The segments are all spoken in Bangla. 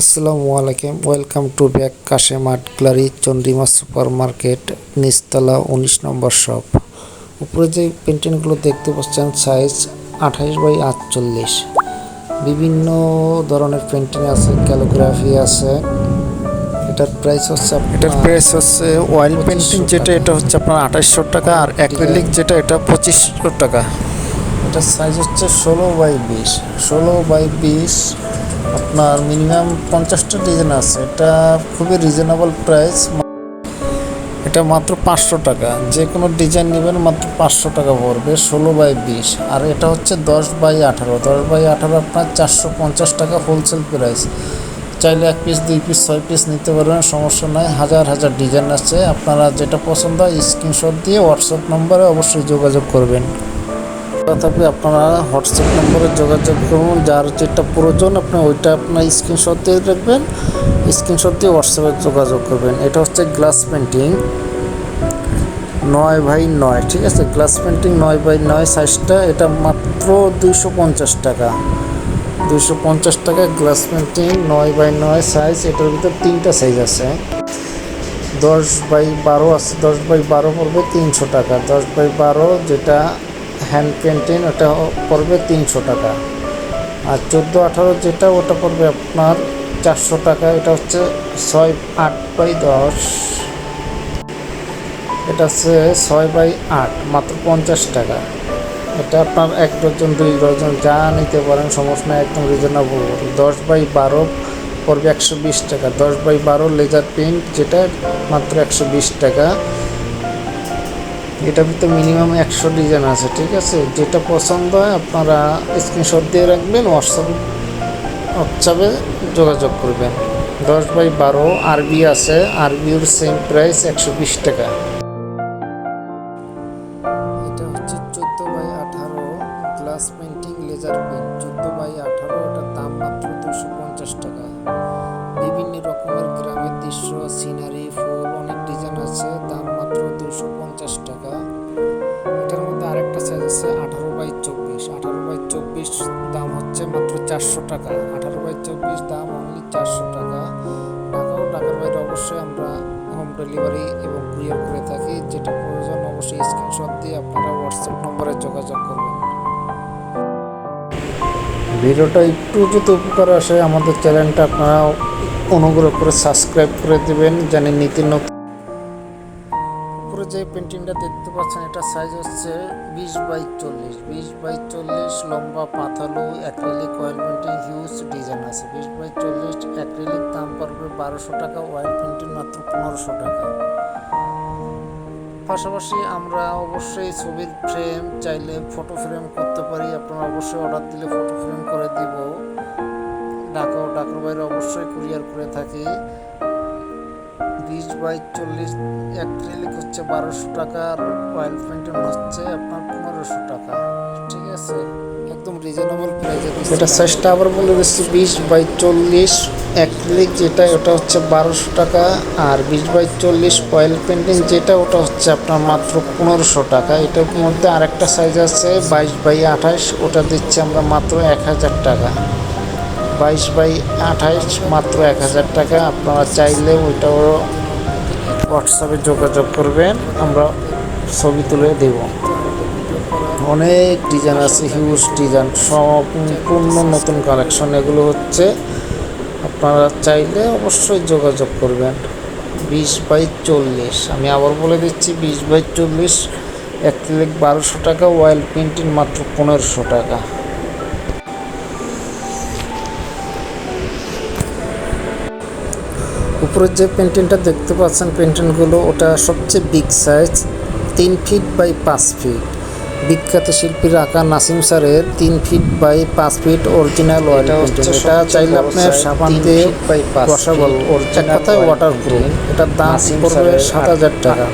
আসসালামু আলাইকুম। Welcome to back Kashem art gallery Chandrima super market নিচতলা উনিশ নম্বর শপ উপরে যে পেন্টিংগুলো দেখতে পাচ্ছেন সাইজ আঠাইশ বাই আটচল্লিশ। বিভিন্ন ধরনের পেন্টিং আছে ক্যালিগ্রাফি আছে। এটার প্রাইস হচ্ছে এটার প্রাইস হচ্ছে অয়েল পেন্টিং যেটা এটা হচ্ছে আপনার আঠাশশো টাকা আর অ্যাক্রিলিক যেটা এটা পঁচিশশো টাকা। এটার সাইজ হচ্ছে ষোলো বাই বিশ। ষোলো বাই বিশ আপনার মিনিমাম পঞ্চাশটা ডিজাইন আছে। এটা খুবই রিজনেবল প্রাইস এটা মাত্র পাঁচশো টাকা। যে কোনো ডিজাইন নেবেন মাত্র পাঁচশো টাকা পড়বে, ষোলো বাই বিশ। আর এটা হচ্ছে দশ বাই আঠারো। দশ বাই আঠারো আপনার চারশো পঞ্চাশ টাকা হোলসেল প্রাইস চাইলে এক পিস দুই পিস ছয় পিস নিতে পারবেন, সমস্যা নাই। হাজার হাজার ডিজাইন আছে। আপনারা যেটা পছন্দ হয় স্ক্রিনশট দিয়ে হোয়াটসঅ্যাপ নম্বরে অবশ্যই যোগাযোগ করবেন। তথাপি আপনারা হোয়াটসঅ্যাপ নম্বরে যোগাযোগ করুন, যার যেটা প্রয়োজন আপনি ওইটা আপনার স্ক্রিনশট দিয়ে রাখবেন স্ক্রিনশট দিয়ে হোয়াটসঅ্যাপে যোগাযোগ করবেন। এটা হচ্ছে গ্লাস পেন্টিং নয় বাই নয়, ঠিক আছে? গ্লাস পেন্টিং নয় বাই নয় সাইজটা এটা মাত্র দুইশো পঞ্চাশ টাকা। দুইশো পঞ্চাশ টাকা গ্লাস পেন্টিং নয় বাই নয় সাইজ এটার ভিতর তিনটা সাইজ আছে। দশ বাই বারো আছে, দশ বাই বারো পড়বে তিনশো টাকা। দশ বাই বারো যেটা হ্যান্ড পেন্টিং ওটা পড়বে তিনশো টাকা। আর চোদ্দ আঠারো যেটা, ওটা পড়বে আপনার চারশো টাকা। এটা হচ্ছে ছয় আট বাই দশ। এটা হচ্ছে ছয় বাই আট, মাত্র পঞ্চাশ টাকা। এটা আপনার এক ডজন, দুই ডজন, যা নিতে পারেন সমস্যা একদম রিজনেবল দশ বাই বারো পড়বে একশো বিশ টাকা। দশ বাই বারো লেজার প্রিন্ট যেটা মাত্র একশো বিশ টাকা। এটার ভিতরে মিনিমাম একশো ডিজাইন আছে, ঠিক আছে? যেটা পছন্দ হয় আপনারা স্ক্রিনশট দিয়ে রাখবেন হোয়াটসঅ্যাপে হোয়াটসঅ্যাপে যোগাযোগ করবেন। দশ বাই বারো আরবি আছে আরবির সেম প্রাইস একশো বিশ টাকা। এটা হচ্ছে চোদ্দ বাই আঠারো গ্লাস পেন্টিং লেজার পেন্ট চোদ্দ বাই আঠারো, এটার দাম মাত্র দুশো পঞ্চাশ টাকা। বিভিন্ন রকমের গ্রামের দৃশ্য সিনারি ফুল, অনেক ডিজাইন আছে। চারশো টাকা। আঠারো বাই চব্বিশ দাম অনলি চারশো টাকা। ঢাকা ও ঢাকার বাইরে অবশ্যই আমরা হোম ডেলিভারি এবং কুরিয়ার করে থাকি। যেটা প্রয়োজন অবশ্যই স্ক্রিনশট দিয়ে আপনারা হোয়াটসঅ্যাপ নম্বরে যোগাযোগ করবেন। ভিডিওটা একটু যদি উপকার আসে, আমাদের চ্যানেলটা আপনারা অনুগ্রহ করে সাবস্ক্রাইব করে দেবেন। জানি নীতি নতুন যে পেন্টিংটা দেখতে পাচ্ছেন, এটা সাইজ হচ্ছে বিশ বাই চল্লিশ। বিশ বাই চল্লিশ, লম্বা পাথালু acrylic oil painting huge design আছে। বিশ বাই চল্লিশ অ্যাক্রিলিক দাম পড়বে বারোশো টাকা অয়েল পেন্টিং মাত্র পনেরোশো টাকা। পাশাপাশি আমরা অবশ্যই ছবির ফ্রেম চাইলে ফটো ফ্রেম করতে পারি। আপনারা অবশ্যই অর্ডার দিলে ফটো ফ্রেম করে দিব। ঢাকা ও বাইরে অবশ্যই কুরিয়ার করে থাকি। বিশ বাই চল্লিশ অ্যাক্রিলিক হচ্ছে বারোশো টাকা আর অয়েল পেন্টিং হচ্ছে আপনার পনেরোশো টাকা, ঠিক আছে? একদম রিজনেবল প্রাইসে এটা সাইজটা আবার বলে দিচ্ছি, বিশ বাই চল্লিশ অ্যাক্রিলিক যেটা, ওটা হচ্ছে বারোশো টাকা আর বিশ বাই চল্লিশ অয়েল পেন্টিং যেটা, ওটা হচ্ছে আপনার মাত্র পনেরোশো টাকা। এটার মধ্যে আরেকটা সাইজ আছে, বাইশ বাই আঠাশ, ওটা দিচ্ছে আমরা মাত্র এক হাজার টাকা। বাইশ বাই আঠাইশ মাত্র এক হাজার টাকা, আপনারা চাইলে ওইটাও হোয়াটসঅ্যাপে যোগাযোগ করবেন, আমরা ছবি তুলে দেব। অনেক ডিজাইন আছে হিউজ ডিজাইন সম্পূর্ণ নতুন কালেকশন এগুলো হচ্ছে আপনারা চাইলে অবশ্যই যোগাযোগ করবেন। বিশ বাই চল্লিশ, আমি আবার বলে দিচ্ছি, বিশ বাই চল্লিশ অ্যাক্রিলিক বারোশো টাকা অয়েল পেন্টিং মাত্র পনেরোশো টাকা। উপরের যে পেন্টিংটা দেখতে পাচ্ছেন পেন্টিংগুলো ওটা সবচেয়ে বিগ সাইজ তিন ফিট বাই পাঁচ ফিট বিখ্যাত শিল্পীর আঁকা নাসিম স্যারের তিন ফিট বাই পাঁচ ফিট অরিজিনাল অয়েল পেন্টিং এটা চাইলে আপনার সাবান দিয়ে বসাবল এক কথায় ওয়াটার প্রুফ এটার দাম পড়বে সাত হাজার টাকা।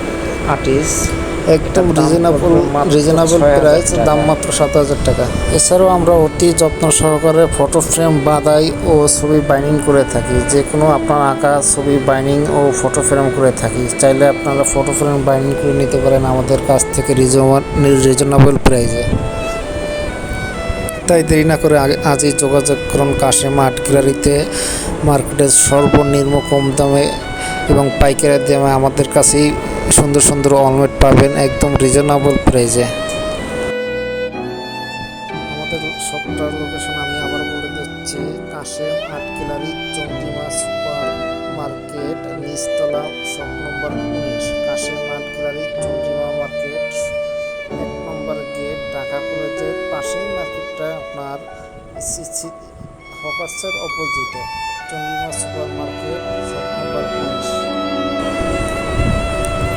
আর্টিস্ট একদম রিজনেবল রিজনেবল প্রাইস দাম মাত্র সাত হাজার টাকা। এছাড়াও আমরা অতি যত্ন সহকারে ফটো ফ্রেম বাদাই ও ছবি বাইন্ডিং করে থাকি। যে কোনো আপনার আঁকা ছবি বাইন্ডিং ও ফটো ফ্রেম করে থাকি। চাইলে আপনারা ফটো ফ্রেম বাইন্ডিং করে নিতে পারেন আমাদের কাছ থেকে রিজনেবল প্রাইসে তাই দেরি না করে আগে- আজই যোগাযোগ করুন কাশেম আর্ট গ্যালারিতে। মার্কেটের সর্বনিম্ন কম দামে এবং পাইকারি দামে আমাদের কাছেই সুন্দর সুন্দর অলমেট পাবেন একদম রিজনেবল প্রাইজে আমাদের সবটার লোকেশন আমি আবার বলে দিচ্ছি, Kashem art gallery Chandrima super market, নিচতলা শপ নম্বর উনিশ। কাশেম গ্যালারি চন্দ্রিমা মার্কেট, এক নম্বর গেট, ঢাকা কলেজের পাশেই মার্কেটটা আপনার হকার্সের অপোজিটে চন্দ্রিমা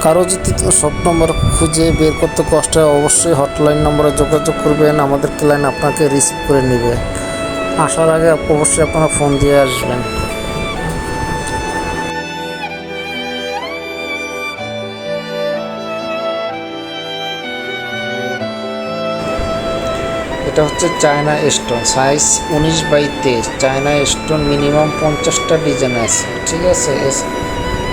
কারও যদি সব নম্বর খুঁজে বের করতে কষ্ট হয়, অবশ্যই হটলাইন নম্বরে যোগাযোগ করবেন। আমাদের ক্লায়েন্ট আপনাকে রিসিভ করে নেবে। আসার আগে অবশ্যই আপনারা ফোন দিয়ে আসবেন। এটা হচ্ছে চায়না স্টোন সাইজ উনিশ বাই তেইশ। চায়না স্টোন মিনিমাম পঞ্চাশটা ডিজাইন আছে। ঠিক আছে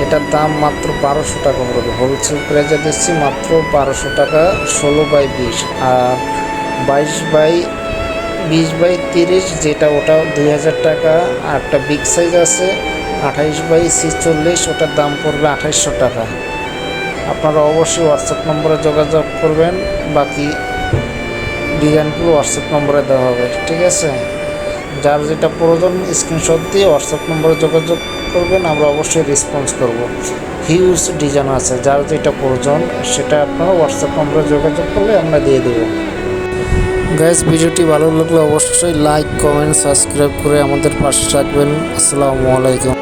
এটার দাম মাত্র বারোশো টাকা পড়বে হোলসেল প্রাইজে দিচ্ছি মাত্র বারোশো টাকা, ষোলো বাই বিশ। আর বাইশ বাই, বিশ বাই তিরিশ যেটা ওটা দুই হাজার টাকা। আর একটা বিগ সাইজ আছে, আঠাইশ বাই ছিচল্লিশ, ওটার দাম পড়বে আঠাইশশো টাকা। আপনারা অবশ্যই হোয়াটসঅ্যাপ নম্বরে যোগাযোগ করবেন, বাকি ডিজাইনগুলো হোয়াটসঅ্যাপ নম্বরে দেওয়া হবে, ঠিক আছে? যার যেটা প্রয়োজন স্ক্রিনশট দিয়ে হোয়াটসঅ্যাপ নম্বরে যোগাযোগ করবেন, আমরা অবশ্যই রেসপন্স করব। হিউজ ডিজাইন আছে, যার যেটা প্রয়োজন, সেটা আপনারা হোয়াটসঅ্যাপ নম্বরে যোগাযোগ করলে আমরা দিয়ে দেবো। গ্যাস ভিডিওটি ভালো লাগলে অবশ্যই লাইক কমেন্ট সাবস্ক্রাইব করে আমাদের পাশে থাকবেন। আসসালামু আলাইকুম।